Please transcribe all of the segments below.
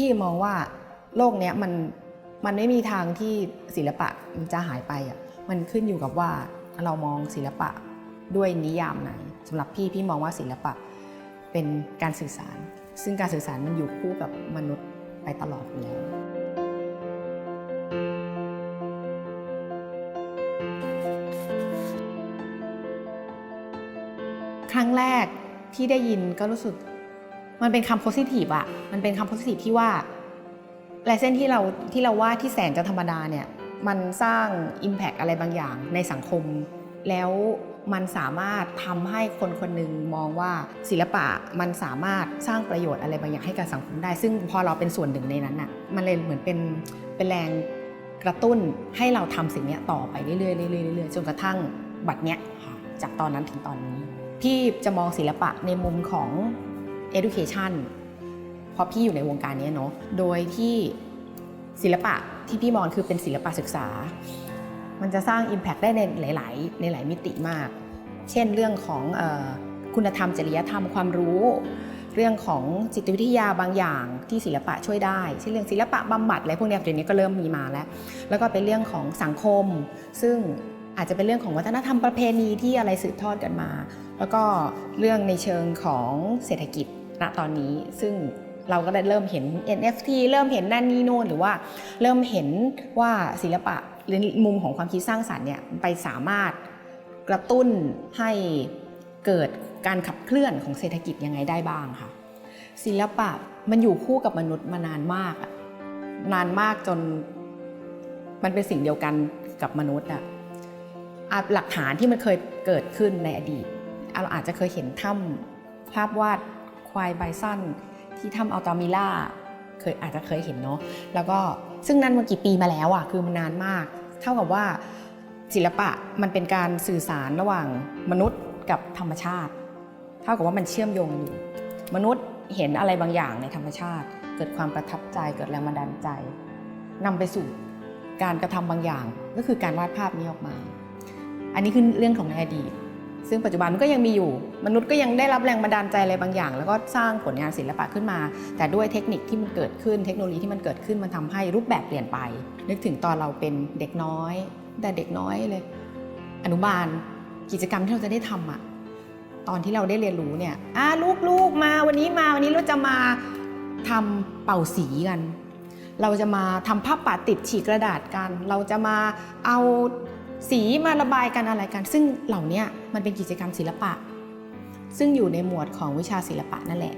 พี่มองว่าโลกเนี้ยมันมันไม่มีทางที่ศิลปะมันจะหายไปอะมันขึ้นอยู่กับว่าเรามองศิลปะด้วยนิยามไหนสำหรับพี่พี่มองว่าศิลปะเป็นการสื่อสาร ซึ่งการสื่อสารมันอยู่คู่กับมนุษย์ไปตลอดอยู่แล้วครั้งแรกที่ได้ยินก็รู้สึก มันเป็นคำโพสิทีฟอะมันเป็นคำโพสิทีฟที่ว่าลายเส้นที่เราที่เราวาดที่แสนจะธรรมดาเนี่ยมันสร้าง Impact อะไรบางอย่างในสังคม แล้วมันสามารถทำให้คนคนหนึ่งมองว่าศิลปะมันสามารถสร้างประโยชน์อะไรบางอย่างให้กับสังคมได้ ซึ่งพอเราเป็นส่วนหนึ่งในนั้นอะมันเลยเหมือนเป็นเป็นแรงกระตุ้นให้เราทำสิ่งนี้ต่อไปเรื่อยๆเรื่อยๆเรื่อยๆจนกระทั่งบัดเนี้ยค่ะจากตอนนั้นถึงตอนนี้ พี่จะมองศิลปะในมุมของ education เพราะพี่อยู่ในวงการนี้เนาะโดยที่ศิลปะที่พี่มองคือเป็นศิลปะศึกษา มันจะสร้าง Impact ได้ในหลาย ๆ ในหลายมิติมาก เช่นเรื่องของออคุณธรรมจริยธรรมความรู้ เรื่องของจิตวิทยาบางอย่างที่ศิลปะช่วยได้เช่นเรื่องศิลปะบำบัดอะไรพวกนี้เดี๋ยวนี้ก็เริ่มมีมาแล้ว แล้วก็เป็นเรื่องของสังคม ซึ่งอาจจะเป็นเรื่องของวัฒนธรรมประเพณีที่อะไรสืบทอดกันมา แล้วก็เรื่องในเชิงของเศรษฐกิจ ณตอนนี้ซึ่งเราก็ได้เริ่มเห็น NFT เริ่มเห็นนั่นนี่โน่นหรือว่าเริ่มเห็นว่าศิลปะหรือมุมของความคิดสร้างสรรค์เนี่ยไปสามารถกระตุ้นให้เกิดการขับเคลื่อนของเศรษฐกิจยังไงได้บ้างค่ะ ศิลปะมันอยู่คู่กับมนุษย์มานานมากนานมากจนมันเป็นสิ่งเดียวกันกับมนุษย์อะหลักฐานที่มันเคยเกิดขึ้นในอดีตเราอาจจะเคยเห็นถ้ำภาพวาด ควายไบซันที่ถ้ำอัลตามิล่าเคยอาจจะเคยเห็นเนาะแล้วก็ซึ่งนั้นมันกี่ปีมาแล้วอะคือมันนานมาก เท่ากับว่าศิลปะมันเป็นการสื่อสารระหว่างมนุษย์กับธรรมชาติ เท่ากับว่ามันเชื่อมโยงกันอยู่มนุษย์เห็นอะไรบางอย่างในธรรมชาติ เกิดความประทับใจเกิดแรงบันดาลใจนำไปสู่การกระทำบางอย่าง ก็คือการวาดภาพนี้ออกมา อันนี้คือเรื่องของในอดีต ซึ่งปัจจุบันมันก็ยังมีอยู่ มนุษย์ก็ยังได้รับแรงบันดาลใจอะไรบางอย่าง แล้วก็สร้างผลงานศิลปะขึ้นมา แต่ด้วยเทคนิคที่มันเกิดขึ้น เทคโนโลยีที่มันเกิดขึ้นมันทำให้รูปแบบเปลี่ยนไป นึกถึงตอนเราเป็นเด็กน้อย แต่เด็กน้อยเลย อนุบาลกิจกรรมที่เราจะได้ทำอะตอนที่เราได้เรียนรู้เนี่ยอ่าลูกๆมาวันนี้มาวันนี้เราจะมาทำเป่าสีกัน เราจะมาทำภาพปาดติดฉีกกระดาษกัน เราจะมาเอา สีมาระบายกันอะไรกัน ซึ่งเหล่านี้มันเป็นกิจกรรมศิลปะ ซึ่งอยู่ในหมวดของวิชาศิลปะนั่นแหละ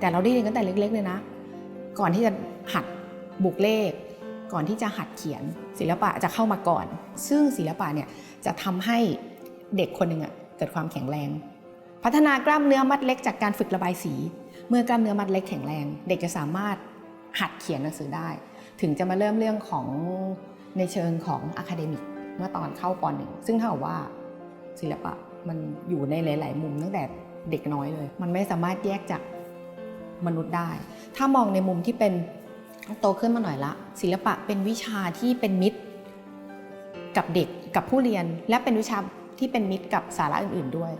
แต่เราได้เรียนตั้งแต่เล็กๆเลยนะ ก่อนที่จะหัดบุกเลข ก่อนที่จะหัดเขียนศิลปะจะเข้ามาก่อน ซึ่งศิลปะเนี่ยจะทำให้เด็กคนหนึ่งอะเกิดความแข็งแรง พัฒนากล้ามเนื้อมัดเล็กจากการฝึกระบายสี เมื่อกล้ามเนื้อมัดเล็กแข็งแรง เด็กจะสามารถหัดเขียนหนังสือได้ ถึงจะมาเริ่มเรื่องของในเชิงของอะคาเดมิก เมื่อตอนเข้าปหนึ่งซึ่งเท่ากับว่าศิลปะมันอยู่ในหลาย ๆ มุมตั้งแต่เด็กน้อยเลย มันไม่สามารถแยกจากมนุษย์ได้ ถ้ามองในมุมที่เป็นโตขึ้นมาหน่อยละ ศิลปะเป็นวิชาที่เป็นมิตรกับเด็กกับผู้เรียน และเป็นวิชาที่เป็นมิตรกับสาระอื่น ๆ ด้วย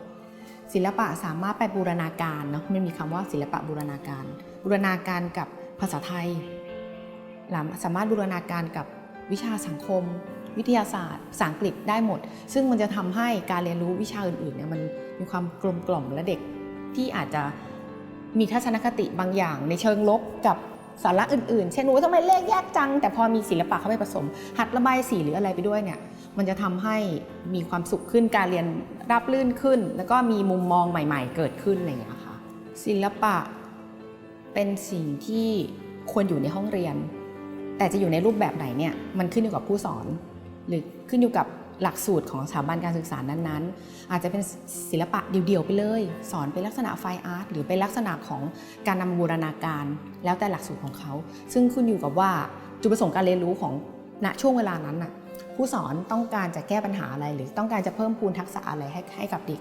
ศิลปะสามารถไปบูรณาการเนาะไมันมีคำว่าศิลปะบูรณาการ บูรณาการกับภาษาไทยสามารถบูรณาการกับวิชาสังคม วิทยาศาสตร์ภาษาอังกฤษได้หมด ซึ่งมันจะทำให้การเรียนรู้วิชาอื่นๆเนี่ยมันมีความกลมกล่อมและเด็กที่อาจจะมีทัศนคติบางอย่าง ในเชิงลบกับสาระอื่นๆ เช่นโอ้ทำไมเลขแยกจัง แต่พอมีศิลปะเข้าไปผสม หัดระบายสีหรืออะไรไปด้วยเนี่ยมันจะทำให้มีความสุขขึ้นการเรียนราบลื่นขึ้น แล้วก็มีมุมมองใหม่ ๆ เกิดขึ้นอะไรอย่างเงี้ค่ะศิลปะเป็นสิ่งที่ควรอยู่ในห้องเรียน แต่จะอยู่ในรูปแบบไหนเนี่ยมันขึ้นอยู่กับผู้สอน หรือขึ้นอยู่กับหลักสูตรของสถาบันการศึกษานั้นๆ อาจจะเป็นศิลปะเดี่ยวๆไปเลย สอนเป็นลักษณะไฟอาร์ตหรือเป็นลักษณะของการนำบูรณาการ แล้วแต่หลักสูตรของเขา ซึ่งขึ้นอยู่กับว่าจุดประสงค์การเรียนรู้ของณช่วงเวลานั้นน่ะผู้สอนต้องการจะแก้ปัญหาอะไร หรือต้องการจะเพิ่มพูนทักษะอะไรให้ให้กับเด็ก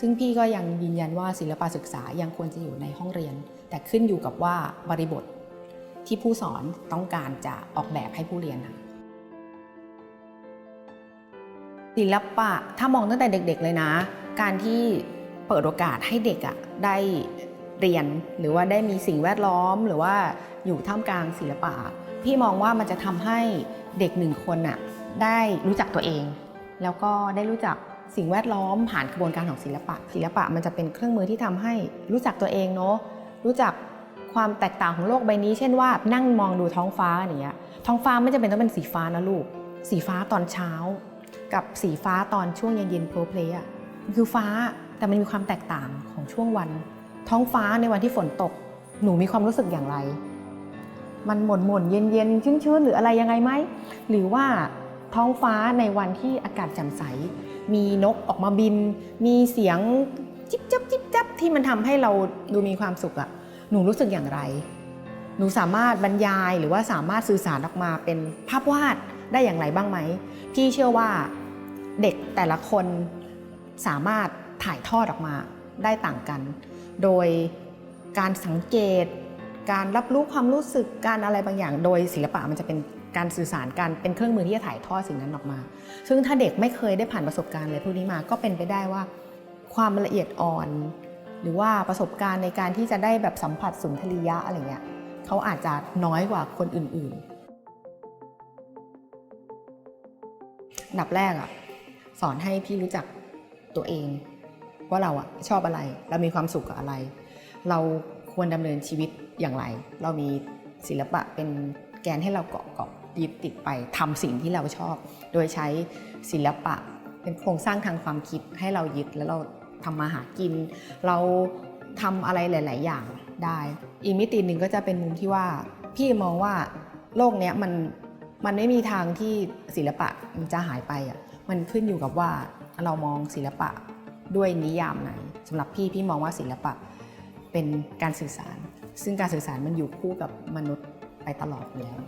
ซึ่งพี่ก็ยังยืนยันว่าศิลปะศึกษายังควรจะอยู่ในห้องเรียน แต่ขึ้นอยู่กับว่าบริบทที่ผู้สอนต้องการจะออกแบบให้ผู้เรียนค่ะ ศิลปะถ้ามองตั้งแต่เด็ก ๆ เลยนะ การที่เปิดโอกาสให้เด็กอะได้เรียนหรือว่าได้มีสิ่งแวดล้อม หรือว่าอยู่ท่ามกลางศิลปะ พี่มองว่ามันจะทำให้เด็กหนึ่งคนน่ะได้รู้จักตัวเอง แล้วก็ได้รู้จักสิ่งแวดล้อมผ่านกระบวนการของศิลปะ ศิลปะมันจะเป็นเครื่องมือที่ทำให้รู้จักตัวเองเนาะรู้จักความแตกต่างของโลกใบนี้ เช่นว่านั่งมองดูท้องฟ้าอย่างเงี้ยท้องฟ้าไม่จำเป็นต้องเป็นสีฟ้านะลูก สีฟ้าตอนเช้า กับสีฟ้าตอนช่วงเย็นๆโพลเพลย์อะคือฟ้าแต่มันมีความแตกต่างของช่วงวัน ท้องฟ้าในวันที่ฝนตก หนูมีความรู้สึกอย่างไร มันหม่นหม่นเย็นเย็นชื้นชื้นๆหรืออะไรยังไงไหมหรือว่าท้องฟ้าในวันที่อากาศแจ่มใส มีนกออกมาบิน มีเสียงจิ๊บจับจิ๊บจับที่มันทำให้เราดูมีความสุขอะหนูรู้สึกอย่างไร หนูสามารถบรรยายหรือว่าสามารถสื่อสารออกมาเป็นภาพวาดได้อย่างไรบ้างไหม พี่เชื่อว่า เด็กแต่ละคนสามารถถ่ายทอดออกมาได้ต่างกัน โดยการสังเกต การรับรู้ความรู้สึกการอะไรบางอย่าง โดยศิลปะมันจะเป็นการสื่อสารการเป็นเครื่องมือที่จะถ่ายทอดสิ่งนั้นออกมา ซึ่งถ้าเด็กไม่เคยได้ผ่านประสบการณ์อะไรพวกนี้มาก็เป็นไปได้ว่า ความละเอียดอ่อน หรือว่าประสบการณ์ในการที่จะได้แบบสัมผัสสุนทรียะอะไรเงี้ยเขาอาจจะน้อยกว่าคนอื่นๆอันดับแรกอะ สอนให้พี่รู้จักตัวเอง ว่าเราอะชอบอะไร เรามีความสุขกับอะไร เราควรดำเนินชีวิตอย่างไร เรามีศิลปะเป็นแกนให้เราเกาะเกาะยึดติดไปทำสิ่งที่เราชอบ โดยใช้ศิลปะเป็นโครงสร้างทางความคิดให้เรายึดแล้วเราทำมาหากิน เราทำอะไรหลาย ๆ อย่างได้ อีกมิติหนึ่งก็จะเป็นมุมที่ว่า พี่มองว่าโลกเนี้ยมันมันไม่มีทางที่ศิลปะมันจะหายไปอะ มันขึ้นอยู่กับว่าเรามองศิลปะด้วยนิยามไหนสำหรับพี่พี่มองว่าศิลปะเป็นการสื่อสาร ซึ่งการสื่อสารมันอยู่คู่กับมนุษย์ไปตลอดอยู่แล้ว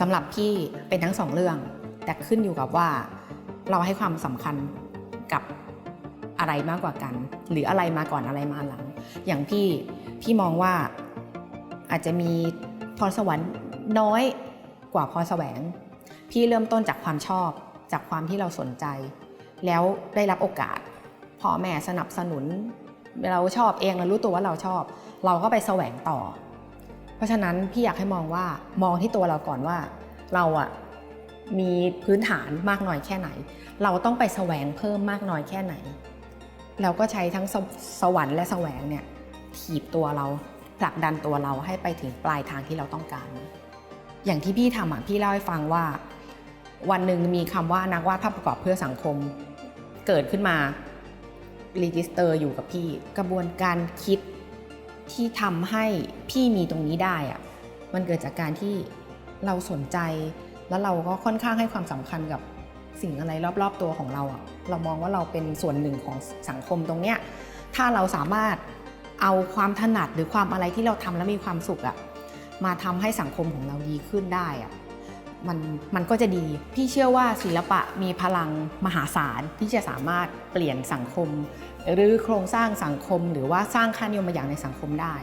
สำหรับพี่เป็นทั้งสองเรื่อง แต่ขึ้นอยู่กับว่าเราให้ความสำคัญกับอะไรมากกว่ากัน หรืออะไรมาก่อนอะไรมาหลัง อย่างพี่พี่มองว่าอาจจะมี รสวรรค์น้อยกว่าพรแสวง พี่เริ่มต้นจากความชอบจากความที่เราสนใจ แล้วได้รับโอกาสพ่อแม่สนับสนุน เราชอบเองเรารู้ตัวว่าเราชอบ เราก็ไปแสวงต่อ เพราะฉะนั้นพี่อยากให้มองว่ามองที่ตัวเราก่อนว่า เราอะมีพื้นฐานมากน้อยแค่ไหน เราต้องไปแสวงเพิ่มมากน้อยแค่ไหน เราก็ใช้ทั้งสสวรรค์และแสวงเนี่ยถีบตัวเรา ผลักดันตัวเราให้ไปถึงปลายทางที่เราต้องการ อย่างที่พี่ทำอะพี่เล่าให้ฟังว่า วันหนึ่งมีคำว่านักวาดภาพประกอบเพื่อสังคมเกิดขึ้นมารีจิสเตอร์อยู่กับพี่ กระบวนการคิดที่ทำให้พี่มีตรงนี้ได้อะมันเกิดจากการที่เราสนใจ แล้วเราก็ค่อนข้างให้ความสำคัญกับสิ่งอะไรรอบๆตัวของเราอะเรามองว่าเราเป็นส่วนหนึ่งของสังคมตรงเนี้ยถ้าเราสามารถ เอาความถนัดหรือความอะไรที่เราทำแล้วมีความสุขอะมาทำให้สังคมของเราดีขึ้นได้อะมันมันก็จะดี พี่เชื่อว่าศิลปะมีพลังมหาศาลที่จะสามารถเปลี่ยนสังคม หรือโครงสร้างสังคมหรือว่าสร้างค่านิยมบางอย่างในสังคมได้